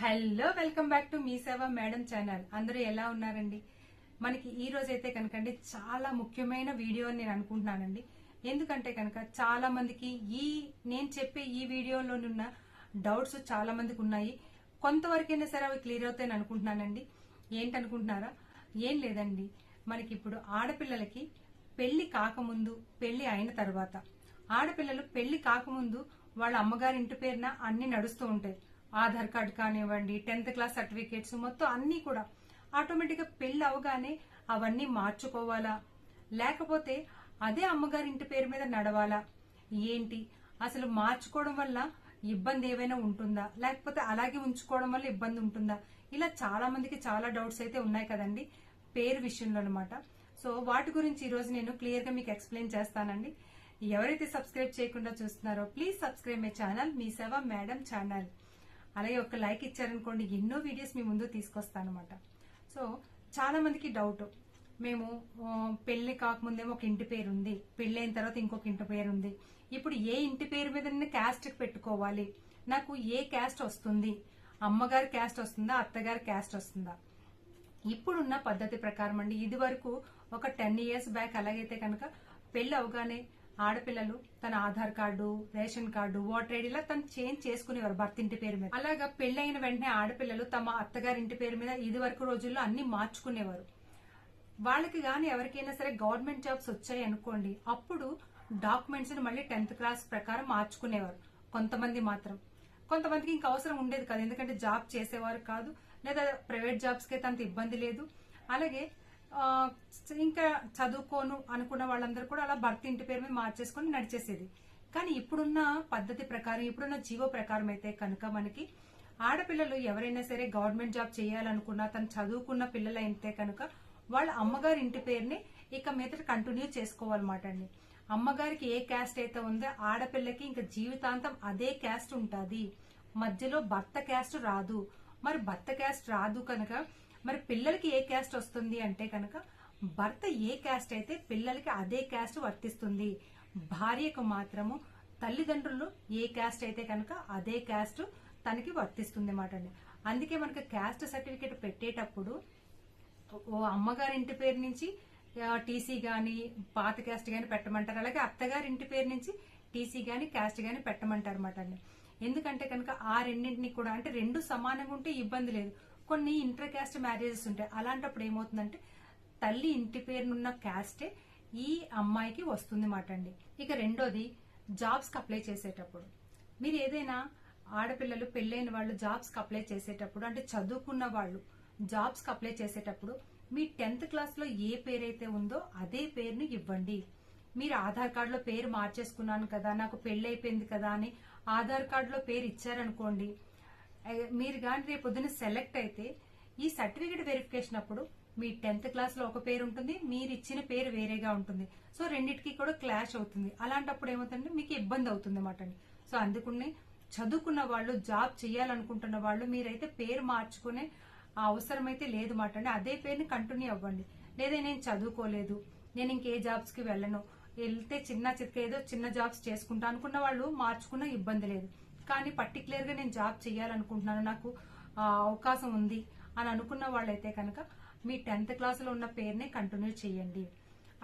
Hello welcome back to Mee Seva madam channel. అందరూ ఎలా ఉన్నారండి? మనకి ఈ రోజు అయితే కనుకండి చాలా ముఖ్యమైన వీడియో అని నేను అనుకుంటున్నానండి. ఎందుకంటే కనుక చాలా మందికి ఈ నేను చెప్పే ఈ వీడియోలోనున్న డౌట్స్ చాలా మందికి ఉన్నాయి. కొంతవరకైనా సరే అవి క్లియర్ అవుతాయని అనుకుంటున్నానండి. ఏంటనుకుంటున్నారా? ఏం లేదండి. మనకి ఇప్పుడు ఆడపిల్లలకి పెళ్ళి కాకముందు పెళ్ళి అయిన తర్వాత ఆడపిల్లలు పెళ్ళి కాకముందు వాళ్ళ అమ్మగారి ఇంటి పేరున అన్ని నడుస్తూ ఉంటాయి. ఆధార్ కార్డు కానివ్వండి టెన్త్ క్లాస్ సర్టిఫికేట్స్ మొత్తం అన్ని కూడా ఆటోమేటిక్గా పెళ్ళి అవగానే అవన్నీ మార్చుకోవాలా? లేకపోతే అదే అమ్మగారి ఇంటి పేరు మీద నడవాలా? ఏంటి? అసలు మార్చుకోవడం వల్ల ఇబ్బంది ఏమైనా ఉంటుందా? లేకపోతే అలాగే ఉంచుకోవడం వల్ల ఇబ్బంది ఉంటుందా? ఇలా చాలా మందికి చాలా డౌట్స్ అయితే ఉన్నాయి కదండి పేరు విషయంలో అనమాట సో వాటి గురించి ఈ రోజు నేను క్లియర్గా మీకు ఎక్స్ప్లెయిన్ చేస్తానండి. ఎవరైతే సబ్స్క్రైబ్ చేయకుండా చూస్తున్నారో please subscribe my channel Mee Seva madam channel. అలాగే ఒక లైక్ ఇచ్చారనుకోండి ఎన్నో వీడియోస్ మీ ముందు తీసుకొస్తానమాట. సో చాలా మందికి డౌట్. మేము పెళ్ళి కాకముందేమో ఒక ఇంటి పేరు ఉంది పెళ్ళి అయిన తర్వాత ఇంకొక ఇంటి పేరు ఉంది ఇప్పుడు ఏ ఇంటి పేరు మీద నేను క్యాస్ట్ పెట్టుకోవాలి? నాకు ఏ క్యాస్ట్ వస్తుంది? అమ్మగారి క్యాస్ట్ వస్తుందా? అత్తగారి క్యాస్ట్ వస్తుందా? ఇప్పుడున్న పద్ధతి ప్రకారం అండి ఇది వరకు ఒక టెన్ ఇయర్స్ బ్యాక్ అలాగైతే కనుక పెళ్ళి అవగానే ఆడపిల్లలు తన Aadhaar card ration card voter ID ఇలా తను చేంజ్ చేసుకునేవారు భర్త ఇంటి పేరు మీద. అలాగా పెళ్ళైన వెంటనే ఆడపిల్లలు తమ అత్తగారి ఇంటి పేరు మీద ఇది వరకు రోజుల్లో అన్ని మార్చుకునేవారు. వాళ్ళకి గాని ఎవరికైనా సరే గవర్నమెంట్ జాబ్స్ వచ్చాయి అనుకోండి అప్పుడు డాక్యుమెంట్స్ని మళ్ళీ టెన్త్ క్లాస్ ప్రకారం మార్చుకునేవారు కొంతమంది మాత్రం. కొంతమందికి ఇంకా అవసరం ఉండేది కాదు ఎందుకంటే జాబ్ చేసేవారు కాదు లేదా ప్రైవేట్ జాబ్స్కి అయితే అంత ఇబ్బంది లేదు. అలాగే ఇంకా చదువుకోను అనుకున్న వాళ్ళందరూ కూడా అలా భర్త ఇంటి పేరు మీద మార్చేసుకొని నడిచేసేది. కానీ ఇప్పుడున్న పద్ధతి ప్రకారం ఇప్పుడున్న జీవో ప్రకారం అయితే కనుక మనకి ఆడపిల్లలు ఎవరైనా సరే గవర్నమెంట్ జాబ్ చేయాలనుకున్నా తను చదువుకున్న పిల్లలు అయితే కనుక వాళ్ళ అమ్మగారి ఇంటి పేరుని ఇక మీద కంటిన్యూ చేసుకోవాలన్నమాట అండి. అమ్మగారికి ఏ క్యాస్ట్ అయితే ఉందో ఆడపిల్లకి ఇంకా జీవితాంతం అదే క్యాస్ట్ ఉంటుంది. మధ్యలో భర్త క్యాస్ట్ రాదు. మరి భర్త క్యాస్ట్ రాదు కనుక మరి పిల్లలకి ఏ క్యాస్ట్ వస్తుంది అంటే కనుక భర్త ఏ క్యాస్ట్ అయితే పిల్లలకి అదే క్యాస్ట్ వర్తిస్తుంది. భార్యకు మాత్రము తల్లిదండ్రులు ఏ క్యాస్ట్ అయితే కనుక అదే క్యాస్ట్ తనకి వర్తిస్తుంది అన్నమాట అండి. అందుకే మనకి క్యాస్ట్ సర్టిఫికేట్ పెట్టేటప్పుడు ఓ అమ్మగారి ఇంటి పేరు నుంచి టీసీ గాని పాత క్యాస్ట్ గాని పెట్టమంటారు. అలాగే అత్తగారి ఇంటి పేరు నుంచి టీసీ గాని క్యాస్ట్ గాని పెట్టమంటారు అనమాట అండి. ఎందుకంటే కనుక ఆ రెండింటిని కూడా అంటే రెండు సమానంగా ఉంటే ఇబ్బంది లేదు. కొన్ని ఇంటర్ క్యాస్ట్ మ్యారేజెస్ ఉంటాయి. అలాంటప్పుడు ఏమవుతుందంటే తల్లి ఇంటి పేరునున్న క్యాస్టే ఈ అమ్మాయికి వస్తుంది మాట అండి. ఇక రెండోది జాబ్స్కి అప్లై చేసేటప్పుడు. మీరు ఏదైనా ఆడపిల్లలు పెళ్ళైన వాళ్ళు జాబ్స్కి అప్లై చేసేటప్పుడు అంటే చదువుకున్న వాళ్ళు జాబ్స్కి అప్లై చేసేటప్పుడు మీ టెన్త్ క్లాస్లో ఏ పేరైతే ఉందో అదే పేరుని ఇవ్వండి. మీరు ఆధార్ కార్డులో పేరు మార్చేసుకున్నాను కదా నాకు పెళ్ళైపోయింది కదా అని ఆధార్ కార్డులో పేరు ఇచ్చారనుకోండి మీరు కానీ రేపు పొద్దున సెలెక్ట్ అయితే ఈ సర్టిఫికేట్ వెరిఫికేషన్ అప్పుడు మీ టెన్త్ క్లాస్లో ఒక పేరు ఉంటుంది మీరు ఇచ్చిన పేరు వేరేగా ఉంటుంది. సో రెండింటికి కూడా క్లాష్ అవుతుంది. అలాంటప్పుడు ఏమవుతుందంటే మీకు ఇబ్బంది అవుతుంది అన్నమాట అండి. సో అందుకనే చదువుకున్న వాళ్ళు జాబ్ చేయాలనుకుంటున్న వాళ్ళు మీరైతే పేరు మార్చుకునే అవసరం అయితే లేదు మాట అండి. అదే పేరుని కంటిన్యూ అవ్వండి. లేదా నేను చదువుకోలేదు నేను ఇంకే జాబ్స్కి వెళ్ళను వెళ్తే చిన్న చిత్క ఏదో చిన్న జాబ్స్ చేసుకుంటా అనుకున్న వాళ్ళు మార్చుకున్న ఇబ్బంది లేదు. కానీ పర్టికులర్గా నేను జాబ్ చేయాలనుకుంటున్నాను నాకు అవకాశం ఉంది అని అనుకున్న వాళ్ళైతే కనుక మీ టెన్త్ క్లాస్లో ఉన్న పేరునే కంటిన్యూ చేయండి.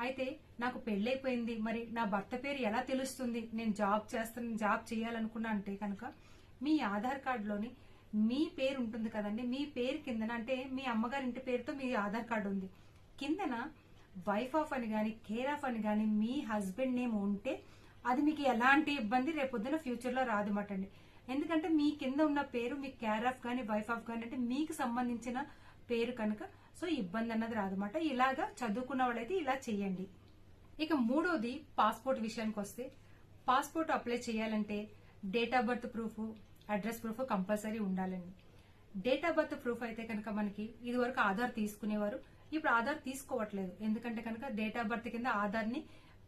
అయితే నాకు పెళ్ళైపోయింది. మరి నా భర్త పేరు ఎలా తెలుస్తుంది? నేను జాబ్ చేస్తాను జాబ్ చేయాలనుకున్నా అంటే కనుక మీ ఆధార్ కార్డులోని మీ పేరు ఉంటుంది కదండి. మీ పేరు కిందన అంటే మీ అమ్మగారి ఇంటి పేరుతో మీ ఆధార్ కార్డు ఉంది. కిందన వైఫ్ ఆఫ్ అని గాని కేర్ ఆఫ్ అని గాని మీ హస్బెండ్ నేమ్ ఉంటే అది మీకు ఎలాంటి ఇబ్బంది రేపొద్దున ఫ్యూచర్లో రాదు అండి ఎందుకంటే మీ కింద ఉన్న పేరు మీ కేర్ ఆఫ్ గాని వైఫ్ ఆఫ్ గాని అంటే మీకు సంబంధించిన పేరు కనుక సో ఇబ్బంది అన్నది రాదన్నమాట ఇలాగా చదువుకున్న వాళ్ళైతే ఇలా చేయండి. ఇక మూడోది పాస్పోర్ట్ విషయానికి వస్తే పాస్పోర్ట్ అప్లై చేయాలంటే date of birth proof address proof compulsory ఉండాలండి. డేట్ ఆఫ్ బర్త్ ప్రూఫ్ అయితే కనుక మనకి ఇది వరకు ఆధార్ తీసుకునేవారు. ఇప్పుడు ఆధార్ తీసుకోవట్లేదు. ఎందుకంటే కనుక డేట్ ఆఫ్ బర్త్ కింద ఆధార్ని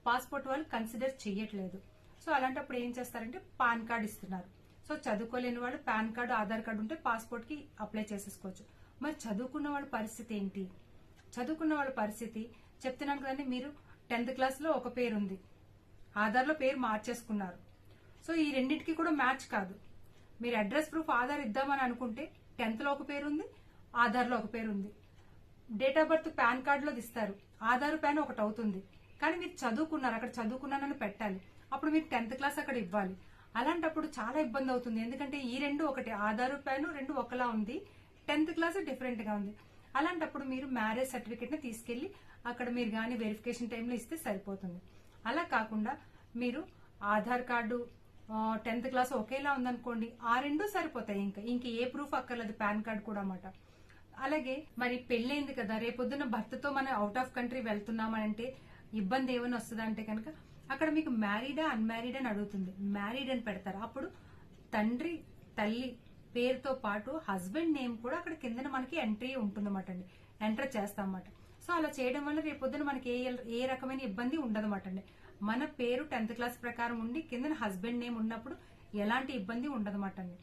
పాస్పోర్ట్ వాళ్ళు కన్సిడర్ చేయట్లేదు సో అలాంటప్పుడు ఏం చేస్తారంటే పాన్ కార్డ్ ఇస్తున్నారు. సో చదువుకోలేని వాళ్ళు పాన్ కార్డు ఆధార్ కార్డు ఉంటే పాస్పోర్ట్కి అప్లై చేసేసుకోవచ్చు. మరి చదువుకున్న వాళ్ళ పరిస్థితి ఏంటి? చదువుకున్న వాళ్ళ పరిస్థితి చెప్తున్నాను కదండి మీరు టెన్త్ క్లాస్లో ఒక పేరు ఉంది ఆధార్లో పేరు మార్చేసుకున్నారు. సో ఈ రెండింటికి కూడా మ్యాచ్ కాదు. మీరు అడ్రస్ ప్రూఫ్ ఆధార్ ఇద్దామని అనుకుంటే టెన్త్లో ఒక పేరు ఉంది ఆధార్లో ఒక పేరు ఉంది డేట్ ఆఫ్ బర్త్ పాన్ కార్డులో ఇస్తారు. ఆధార్ పాన్ ఒకటి అవుతుంది. కానీ మీరు చదువుకున్నారు అక్కడ చదువుకున్నానని పెట్టాలి. అప్పుడు మీరు టెన్త్ క్లాస్ అక్కడ ఇవ్వాలి. అలాంటప్పుడు చాలా ఇబ్బంది అవుతుంది. ఎందుకంటే ఈ రెండు ఒకటి ఆధార్ రూపాయలు రెండు ఒకలా ఉంది. టెన్త్ క్లాస్ డిఫరెంట్గా ఉంది. అలాంటప్పుడు మీరు మ్యారేజ్ సర్టిఫికేట్ని తీసుకెళ్ళి అక్కడ మీరు కానీ వెరిఫికేషన్ టైంలో ఇస్తే సరిపోతుంది. అలా కాకుండా మీరు ఆధార్ కార్డు టెన్త్ క్లాస్ ఒకేలా ఉందనుకోండి ఆ రెండు సరిపోతాయి ఇంకా. ఇంకా ఏ ప్రూఫ్ అక్కర్లేదు పాన్ కార్డ్ కూడా అన్నమాట. అలాగే మరి పెళ్ళైంది కదా రేపొద్దున భర్తతో మనం అవుట్ ఆఫ్ కంట్రీ వెళ్తున్నామనంటే ఇబ్బంది ఏమైనా వస్తుందా అంటే కనుక అక్కడ మీకు మ్యారీడా అన్మ్యారీడ్ అని అడుగుతుంది. మ్యారీడ్ అని పెడతారు. అప్పుడు తండ్రి తల్లి పేరుతో పాటు హస్బెండ్ నేమ్ కూడా అక్కడ కిందన మనకి ఎంట్రీ ఉంటుందన్నమాట అండి. ఎంటర్ చేస్తామన్నమాట. సో అలా చేయడం వల్ల రేపొద్దున మనకి ఏ ఏ రకమైన ఇబ్బంది ఉండదన్నమాట అండి. మన పేరు టెన్త్ క్లాస్ ప్రకారం ఉండి కిందన హస్బెండ్ నేమ్ ఉన్నప్పుడు ఎలాంటి ఇబ్బంది ఉండదన్నమాట అండి.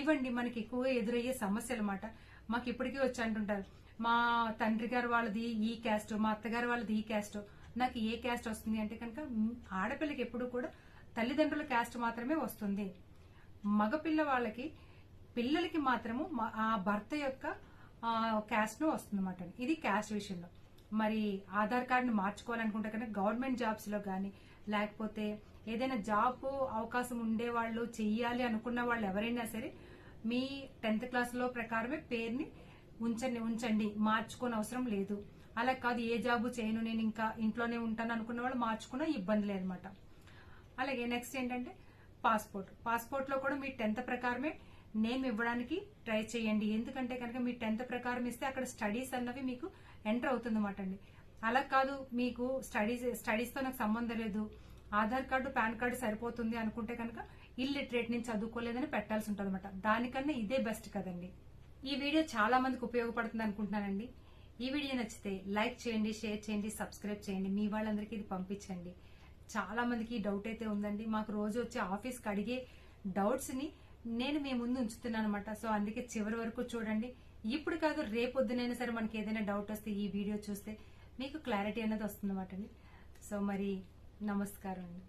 ఇవండి మనకి ఎక్కువగా ఎదురయ్యే సమస్యలు అన్నమాట. మాకు ఇప్పటికీ వచ్చి అంటుంటారు మా తండ్రి గారు వాళ్ళది ఈ క్యాస్ట్ మా అత్తగారు వాళ్ళది ఈ క్యాస్ట్ నాకు ఏ క్యాస్ట్ వస్తుంది అంటే కనుక ఆడపిల్లకి ఎప్పుడు కూడా తల్లిదండ్రుల క్యాస్ట్ మాత్రమే వస్తుంది. మగపిల్ల వాళ్ళకి పిల్లలకి మాత్రము ఆ భర్త యొక్క క్యాస్ట్ను వస్తుంది అనమాట ఇది క్యాస్ట్ విషయంలో. మరి ఆధార్ కార్డును మార్చుకోవాలనుకుంటే కనుక గవర్నమెంట్ జాబ్స్లో కానీ లేకపోతే ఏదైనా జాబ్ అవకాశం ఉండే వాళ్ళు చెయ్యాలి అనుకున్న వాళ్ళు ఎవరైనా సరే మీ టెన్త్ క్లాస్లో ప్రకారమే పేరుని ఉంచండి ఉంచండి మార్చుకోని అవసరం లేదు. అలా కాదు ఏ జాబు చేయను నేను ఇంకా ఇంట్లోనే ఉంటాను అనుకున్న వాళ్ళు మార్చుకున్న ఇబ్బంది లేదనమాట అలాగే నెక్స్ట్ ఏంటంటే పాస్పోర్ట్ పాస్పోర్ట్లో కూడా మీ టెన్త్ ప్రకారమే నేమ్ ఇవ్వడానికి ట్రై చేయండి. ఎందుకంటే కనుక మీ టెన్త్ ప్రకారం ఇస్తే అక్కడ స్టడీస్ అన్నవి మీకు ఎంటర్ అవుతుంది అనమాట అండి. అలా కాదు మీకు స్టడీస్ స్టడీస్తో నాకు సంబంధం లేదు. ఆధార్ కార్డు పాన్ కార్డు సరిపోతుంది అనుకుంటే కనుక ఇల్లిటరేట్ నేను చదువుకోలేదని పెట్టాల్సి ఉంటుంది అనమాట దానికన్నా ఇదే బెస్ట్ కదండి. ఈ వీడియో చాలా మందికి ఉపయోగపడుతుంది అనుకుంటున్నానండి. ఈ వీడియో నచ్చితే లైక్ చేయండి షేర్ చేయండి సబ్స్క్రైబ్ చేయండి. మీ వాళ్ళందరికీ ఇది పంపించండి. చాలా మందికి డౌట్ అయితే ఉందండి. మాకు రోజు వచ్చి ఆఫీస్కి అడిగే డౌట్స్ని నేను మీ ముందు ఉంచుతున్నాను అనమాట సో అందుకే చివరి వరకు చూడండి. ఇప్పుడు కాదు రేపొద్దునైనా సరే మనకి ఏదైనా డౌట్ వస్తే ఈ వీడియో చూస్తే మీకు క్లారిటీ అనేది వస్తుంది అనమాట అండి. సో మరి నమస్కారం అండి.